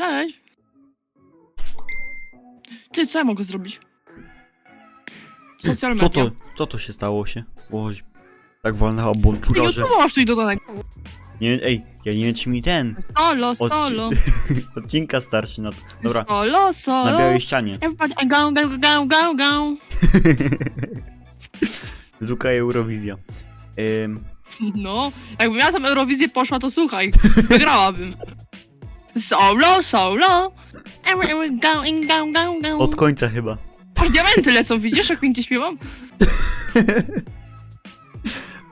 Cześć. Ty, co ja mogę zrobić? Social Co media. to, co to się stało się? Boże, tak walnęła bączura, Ty, że... nie masz tu i dodanek. Nie, ej, ja nie wiem czy mi ten Solo, Odci- solo. odcinka starszy na to. Dobra, Solo, solo. na białej ścianie. Everybody, go, go, go, go, go. Zuka Eurowizja. Ym, No, jakbym ja tam Eurowizję poszła, to słuchaj, wygrałabym. Solo, solo. Going, go, go, go. od końca chyba. Aż diamenty lecą, widzisz, jak pięknie śpiewam?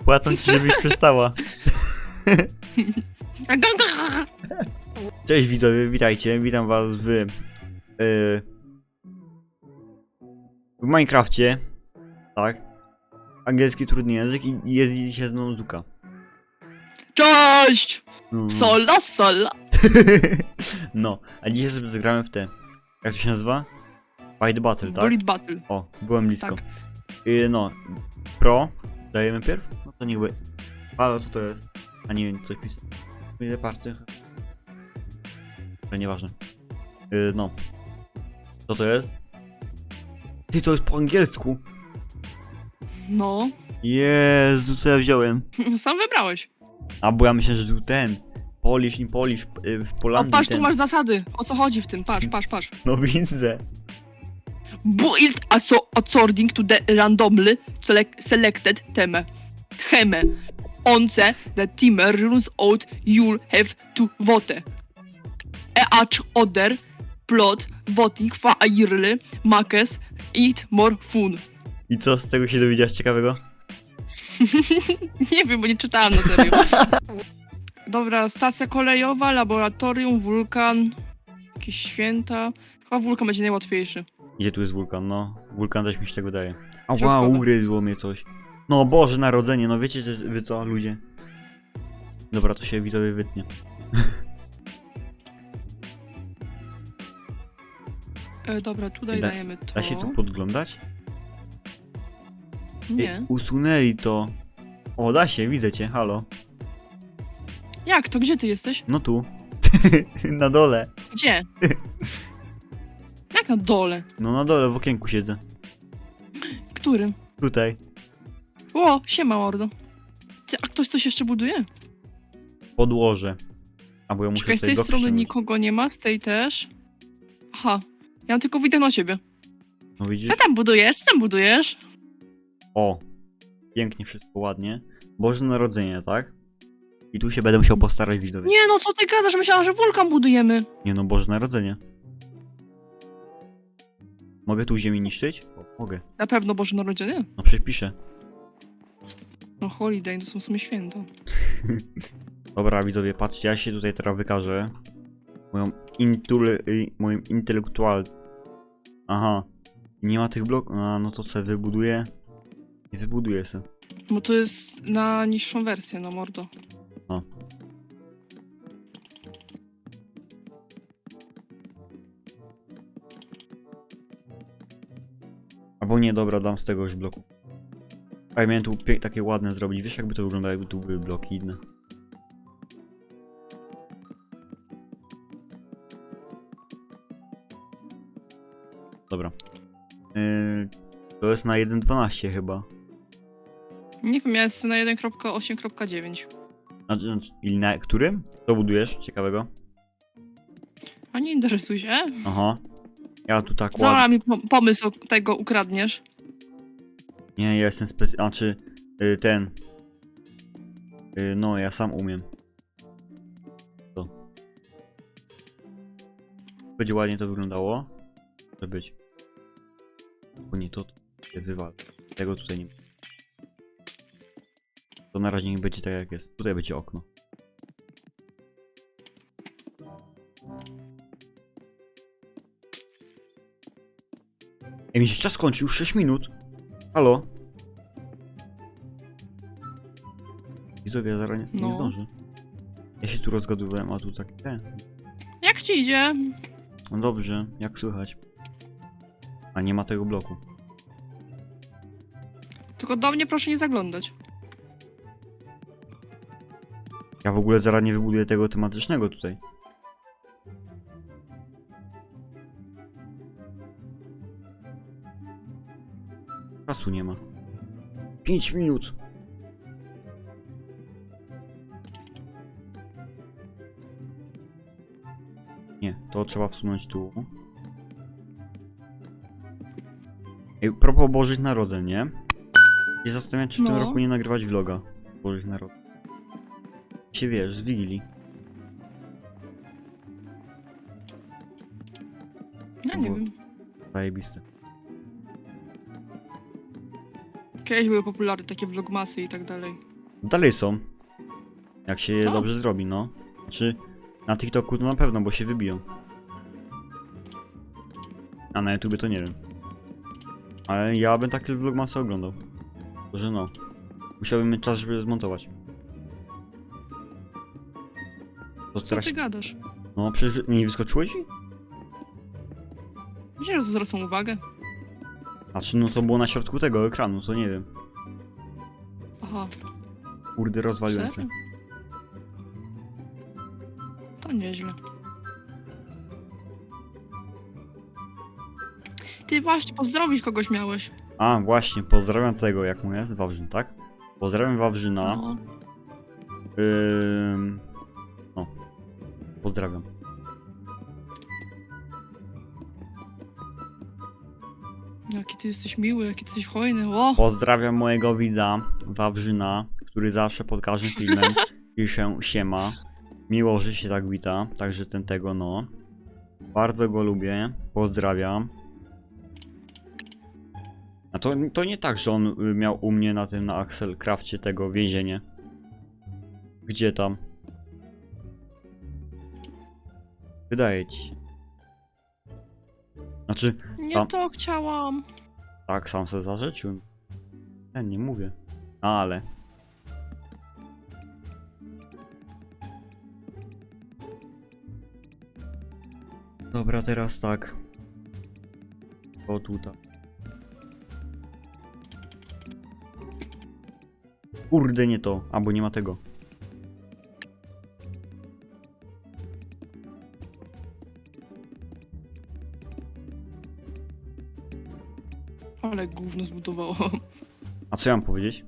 Płacą ci, żebyś przestała. Go, go. Cześć widzowie, witajcie. Witam was w... Yy, w Minecrafcie. Tak. Angielski trudny język i i jest dzisiaj ze mną Zuka. Cześć! No. Solo, solo. no, a dzisiaj sobie zagramy w te. Jak to się nazywa? Fight Battle, tak? Bullet Battle. O, byłem blisko. Tak. Yy, no, Pro. Dajemy pierw? No to niech by. Ale co to jest? A nie wiem, coś pisać. Ile party? Ale nieważne. Yy, no. Co to jest? Ty, to jest po angielsku. No, Jezu, co ja wziąłem? sam wybrałeś. A bo ja myślę, że tu ten. Polish, nie Polish, yy, w O, Polandii patrz, tu ten. masz zasady. O co chodzi w tym? Patrz, patrz, patrz. No widzę. Build aso- according to the randomly selec- selected theme. Theme. Once the timer runs out, you'll have to vote. Each other plot voting fairly makes it more fun. I co z tego się dowiedziałeś ciekawego? Nie wiem, bo nie czytałam na serio. Dobra, stacja kolejowa, laboratorium, wulkan, jakieś święta. Chyba wulkan będzie najłatwiejszy. Gdzie tu jest wulkan? No, wulkan też mi się tego daje. A wow, Środkowe. ugryzło mnie coś. No Boże Narodzenie, no wiecie że wy co, ludzie. Dobra, to się widzowie wytnie. E, dobra, tutaj Da- dajemy to. Da się tu podglądać? Ej, Nie. usunęli to. O, da się, widzę cię, halo. Jak to? Gdzie ty jesteś? No tu. na dole. Gdzie? Jak na dole? No na dole w okienku siedzę. Którym? Tutaj. O, siema mordo. Ty, a ktoś coś jeszcze buduje? Podłoże. A bo ja muszę Czekaj, z tej blok strony nikogo nie ma, z tej też. Aha. Ja tylko widok na ciebie. No widzisz? Co tam budujesz? Co tam budujesz? O. Pięknie, wszystko ładnie. Boże Narodzenie, tak? I tu się będę musiał postarać widzowie. Nie no, co ty gadasz? Myślałam, że wulkan budujemy. Nie no, Boże Narodzenie. Mogę tu ziemi niszczyć? O, mogę. Na pewno Boże Narodzenie. No przepiszę. No holiday, to są w sumie święta. Dobra, widzowie, patrzcie, ja się tutaj teraz wykażę. Moją intul... y, moim intelektual... Aha. Nie ma tych bloków. A, no to co, wybuduję? Nie wybuduję se. Bo to jest na niższą wersję, no mordo. Albo nie, dobra, dam z tego już bloku. A ja miałem tu takie ładne zrobić. Wiesz, jakby to wyglądało, jakby tu były bloki inne. Dobra. Yy, to jest na 1.12 chyba. Nie wiem, ja jestem na 1.8.9. Znaczy, znaczy, i na którym? Co budujesz ciekawego? A nie interesuj się. Aha. Ja tu tak ładnie. Zaraz mi po- pomysł tego ukradniesz. Nie, ja jestem specy... Znaczy, y, ten... Y, no, ja sam umiem. To. Będzie ładnie to wyglądało. Może być. Bo nie to, się wywal. Tego tutaj nie ma. To na razie nie będzie tak jak jest. Tutaj będzie okno. Ej, mi się czas kończy, już 6 minut. Halo? Widzowie, ja zaraz nie, nie No. zdążę. Ja się tu rozgadywałem, a tu tak ten. Jak ci idzie? No dobrze, jak słychać? A nie ma tego bloku. Tylko do mnie proszę nie zaglądać. Ja w ogóle zaraz nie wybuduję tego tematycznego tutaj. Czasu nie ma. 5 minut. Nie, to trzeba wsunąć tu. Ej, propos Bożych Narodzeń, nie? I zastanawiam, czy w tym No. roku nie nagrywać vloga Bożych Narodzeń. Się wiesz, z Wigilii. Ja nie Bo- wiem. Zajebiste. Kiedyś były popularne takie vlogmasy i tak dalej. Dalej są. Jak się je Tak. dobrze zrobi, no. Znaczy, na TikToku to na pewno, bo się wybiją. A na YouTubie to nie wiem. Ale ja bym taki vlogmasy oglądał. Że no. Musiałbym mieć czas, żeby zmontować. To Co teraz... ty gadasz? No, przecież nie wyskoczyło ci? Tu zwracam uwagę. Znaczy, no to było na środku tego ekranu, to nie wiem. Aha, Kurde, rozwaliłem się. serio? To nieźle. Ty właśnie, pozdrowić kogoś miałeś. A, właśnie, pozdrawiam tego, jak mu jest, Wawrzyn, tak? Pozdrawiam Wawrzyna. No. Ym... No. Pozdrawiam. Jaki ty jesteś miły, jaki ty jesteś hojny. O! Pozdrawiam mojego widza, Wawrzyna, który zawsze pod każdym filmem pisze siema. Miło, że się tak wita, także ten tego, no. Bardzo go lubię, pozdrawiam. A to, to nie tak, że on y, miał u mnie na tym, na Axel Crafcie tego więzienie. Gdzie tam? Wydaje ci się. Znaczy, Nie Tam. to chciałam. tak sam sobie zażyczył. Ja nie mówię. Ale. Dobra, teraz tak. O tutaj. Kurde, nie to. Albo nie ma tego. Ale gówno zbudowałam. A co ja mam powiedzieć?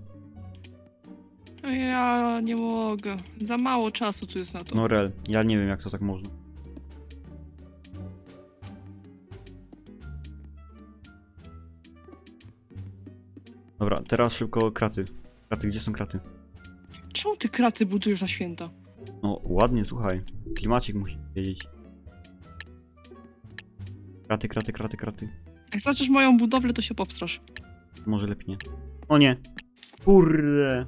Ja nie mogę. Za mało czasu tu jest na to. No rel, ja nie wiem jak to tak można. Dobra, teraz szybko kraty. Kraty, gdzie są kraty? Czemu ty kraty budujesz na święta? No ładnie, słuchaj. Klimacik musi wiedzieć. Kraty, kraty, kraty, kraty. Jak zobaczysz moją budowlę, to się popstrasz. Może lepiej nie. O nie! Kurde!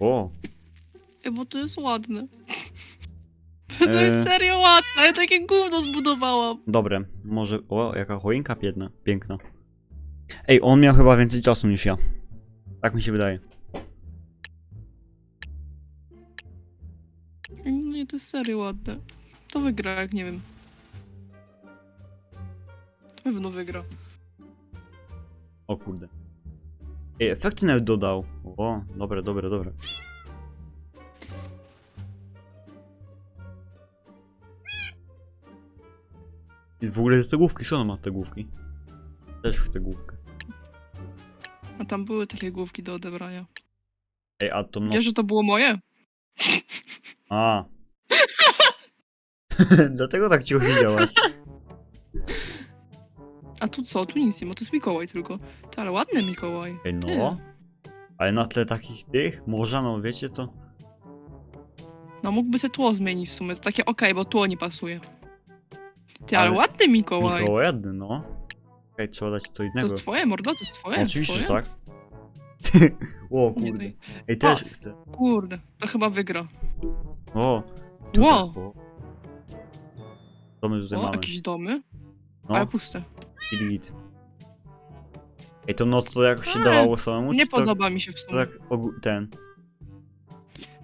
O! Ej, bo to jest ładne. To jest E. serio ładne, ja takie gówno zbudowałam. Dobre, może... O, jaka choinka piękna. piękna. Ej, on miał chyba więcej czasu niż ja. Tak mi się wydaje. No i to jest serio ładne. To wygra, jak nie wiem. Pewno wygra. O kurde. Ej, efekty nawet dodał. O, dobre, dobre, dobre. I w ogóle te główki, co on ma te główki? Też chcę główkę. A tam były takie główki do odebrania. Ej, a to no... Wiesz, że to było moje? A. Dlatego tak cicho siedziałaś. A tu co? Tu nic nie ma, to jest Mikołaj tylko. Ty, ale ładny Mikołaj. Ej, Ty. no. Ale na tle takich tych, morza, no wiecie co? No mógłby się tło zmienić w sumie. To takie okej, bo tło nie pasuje. Ty, ale, Ale ładny Mikołaj. Mikołaj jedny, no. Okej, trzeba dać co To innego. jest twoje, mordo? To jest twoje? No, Oczywiście, że twoje? tak. o Nie, kurde. to- Ej, też chcę. Kurde, to chyba wygra. O. tutaj, Wow. o. Co my tutaj O, mamy? jakieś domy, No, ale puste. Git. Ej, to noc to jakoś się Ale dawało samemu? Nie czy podoba mi się w To sumie. tak ogó- ten.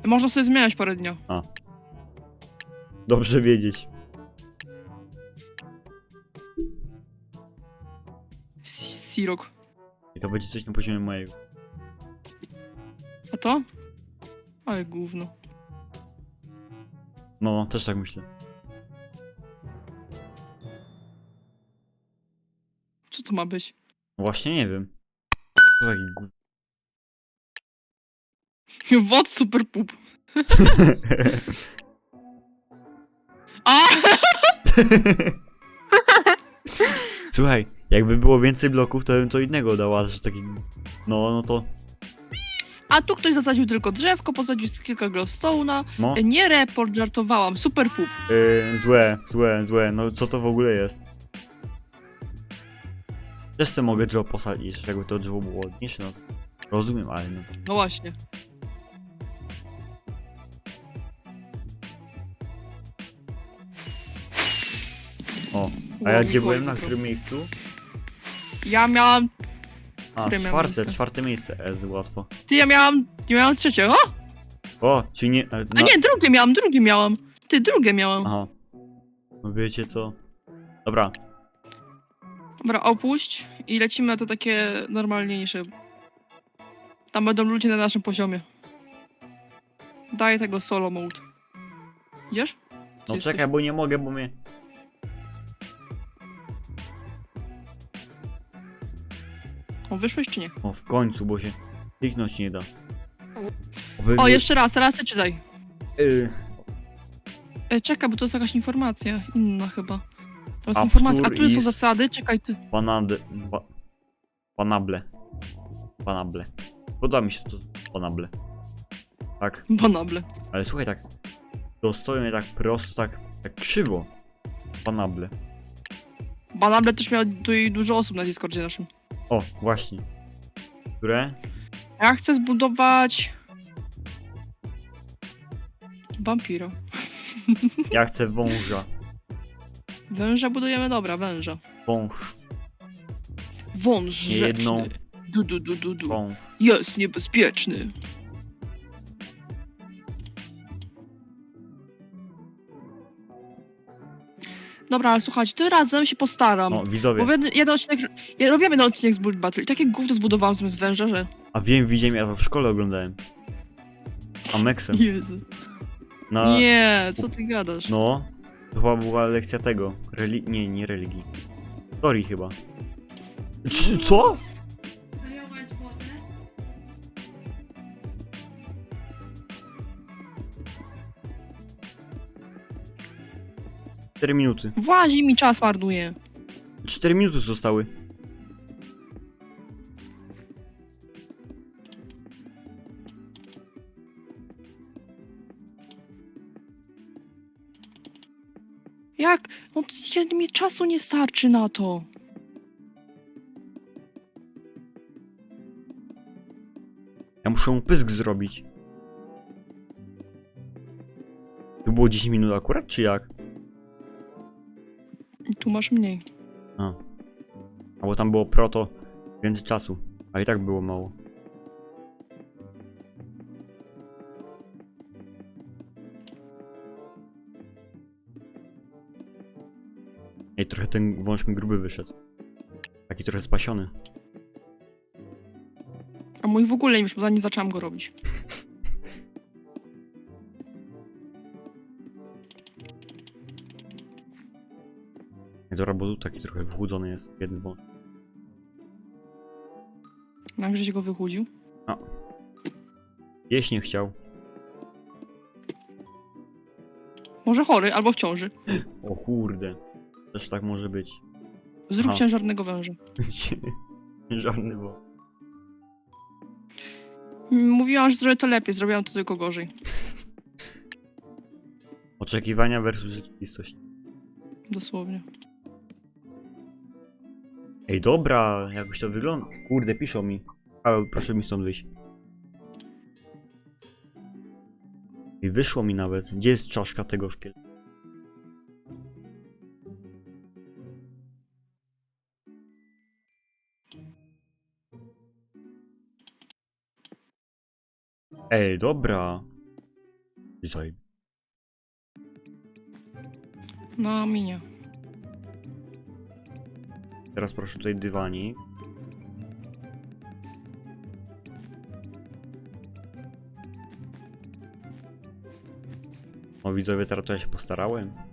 Można sobie zmieniać parę dnia. Dobrze wiedzieć. S- Sirok. I to będzie coś na poziomie mojego. A to? Ale gówno. No, też tak myślę. To ma być? Właśnie nie wiem. To taki gó- Wod super pup. A! Słuchaj, jakby było więcej bloków, to bym to innego dał, a że taki... No, no to... A tu ktoś zasadził tylko drzewko, posadził z kilka glowstone'a. No. Nie report, żartowałam. Super pup. Yy, złe, złe, złe. No co to w ogóle jest? Też sobie mogę drzewo posadzić, jakby to drzewo było ładniejsze, no. Rozumiem, ale no. No właśnie. O, a ja gdzie byłem? Na którym miejscu? Ja miałam... A, Które miałem czwarte, miejsce? czwarte miejsce, jest łatwo. Ty, ja miałam... Ja miałam trzecie. O! O, czy nie... e, A na- nie, drugie miałam, drugie miałam. Ty, drugie miałam. Aha. No wiecie co? Dobra, Dobra, opuść i lecimy na to takie normalniejsze. Tam będą ludzie na naszym poziomie. Daję tego solo mode. Idziesz? Gdzie no jesteś? czekaj, bo nie mogę, bo mnie... O, wyszłeś czy nie? O, w końcu, bo się kliknąć nie da. Oby O, wy- jeszcze raz, teraz ty czytaj. Yy, E, czekaj, bo to jest jakaś informacja inna chyba. To jest informacja, a tu są is- zasady, czekaj ty. Panad... Pa, panable. Panable. Podoba mi się to panable. Tak, Banable. ale słuchaj tak. To stoją tak prosto, tak, tak krzywo. Panable. Banable też miał tutaj dużo osób na Discordzie naszym. O, właśnie. Które? Ja chcę zbudować... Vampiro. Ja chcę wąża. Węża budujemy, dobra, węża. Wąż. Wąż Nie jedną. Du, du, du, du, du. Wąż. Jest niebezpieczny. Dobra, ale słuchajcie, tym razem się postaram. O, widzowie. Bo jeden, jeden odcinek, ja robiłem jeden odcinek z Bullet Battle i takie gówno zbudowałem zamiast węża, że... A wiem, widziałem, ja to w szkole oglądałem. Amexem. Jezu. Na... Nie, co ty gadasz? No. To chyba była lekcja tego. Reli... Nie, nie religii. Historii chyba. Czy, co? Cztery minuty. Włazi mi czas marnuje. Cztery minuty zostały. Czasu nie starczy na to. Ja muszę mu pysk zrobić. To było 10 minut akurat, czy jak? Tu masz mniej. A. A bo tam było proto więcej czasu. A i tak było mało. Trochę ten wąż mi gruby wyszedł. Taki trochę spasiony. A mój w ogóle już, bo zanim zaczęłam go robić. Dobra, bo tu taki trochę wychudzony jest. Jeden wąż. Jak żeś go wychudził? Jeść nie chciał. Może chory, albo w ciąży. O kurde. Też tak może być. Zrób Aha. ciężarnego węża. Żadny bo. Mówiłam, że zrobię to lepiej, zrobiłam to tylko gorzej. Oczekiwania versus rzeczywistość. Dosłownie. Ej, dobra, jakbyś to wygląda. Kurde, piszą mi. Ale proszę mi stąd wyjść. I wyszło mi nawet. Gdzie jest czaszka tego szkieletu? Ej, dobra. Zaj. Na minie. Teraz proszę tutaj dywanik. O widzowie, teraz to ja się postarałem.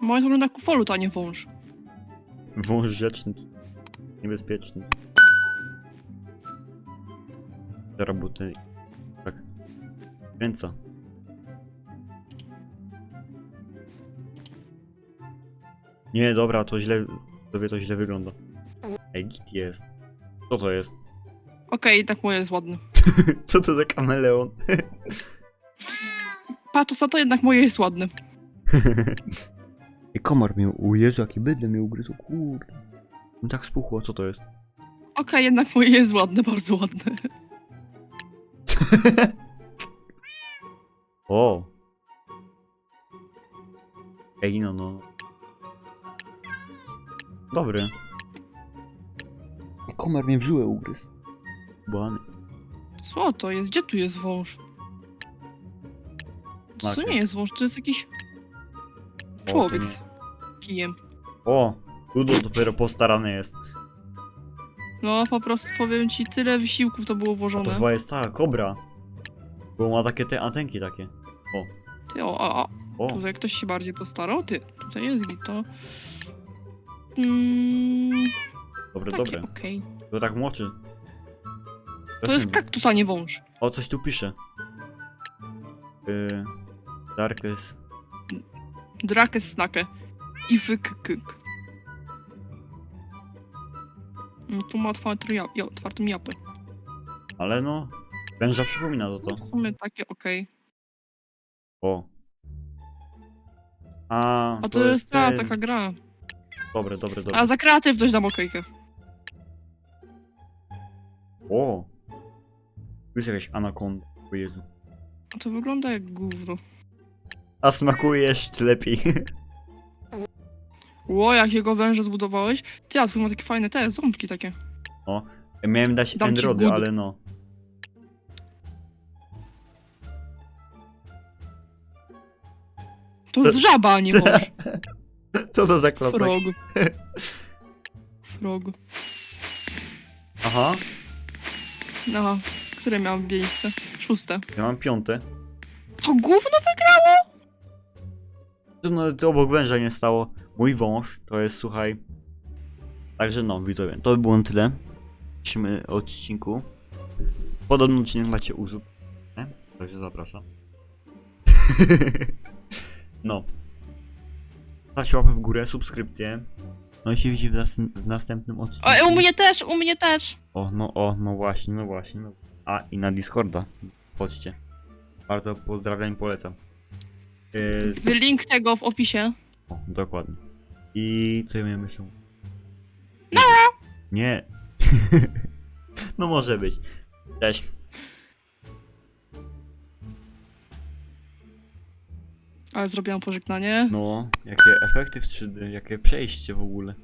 Moje to wygląda jak kufolut, a nie wąż. Wąż rzeczny. Niebezpieczny. Te roboty. Tak. Kręca. Nie, dobra, to źle. Tobie to źle wygląda. Ej, git jest. Co to jest? Okej, jednak moje jest ładne. Co to za kameleon? Patrz, co to jednak moje jest ładne. I komar miał. O Jezu, jaki bydle mnie ugryzł, kurde. No tak spuchło, co to jest? Okej, jednak moje jest ładne, bardzo ładne. O! Ej, no, no. Dobry. Komar mnie w żyłę ugryzł. Błany. Co to jest? Gdzie tu jest wąż? To nie jest wąż, to jest jakiś człowiek z kijem. O! Ludo dopiero postarany jest. No, po prostu powiem ci, tyle wysiłków to było A to włożone. chyba jest ta, kobra. Bo ma takie te antenki takie. Ty, o, a, a, O! tutaj ktoś się bardziej postarał. Ty, tutaj jest git, to... Mm, Dobre, takie, dobre. okej. To tak moczy. To jest kaktus, a nie wąż. O, coś tu pisze. Yy, Darkest. Drake snakę. I wykykyk. No, tu ma otwartą, ja, ja, otwartą japę. Ale no. Węża przypomina to to. Sumie takie okej. O. A, A to, jest ta, ten- taka gra. Dobre, dobre, dobre. A za kreatywność dam okejkę. O! Tu jest jakaś anakonda. O Jezu. A to wygląda jak gówno. A smakuje jeszcze lepiej. Ło, jakiego węża zbudowałeś? Ty, a twój ma takie fajne te, ząbki takie. Miałem dać Dam ci endrody, good. ale no. To jest żaba, a nie wąż. Co to za klocek? Frog. Frog. Aha, Aha, które miałem miejsce? Szóste. ja mam piąte. To gówno wygrało? No, to obok węża nie stało. Mój wąż to jest, słuchaj. Także no, widzowie, to by było na tyle. w dzisiejszym odcinku. Podobny odcinek macie u Zup- nie? Także zapraszam. no. Stawcie łapę w górę, subskrypcję. No i się widzi w, nas w następnym odcinku. O, u mnie też, u mnie też. O, no, o, no właśnie, no właśnie. No. A, i na Discorda. Chodźcie. Bardzo pozdrawiam i polecam. Yy, Link tego w opisie. o, dokładnie. I co ja miałem jeszcze? No! Nie. no może być. Cześć. Ale zrobiłam pożegnanie. No, jakie efekty w 3D, jakie przejście w ogóle.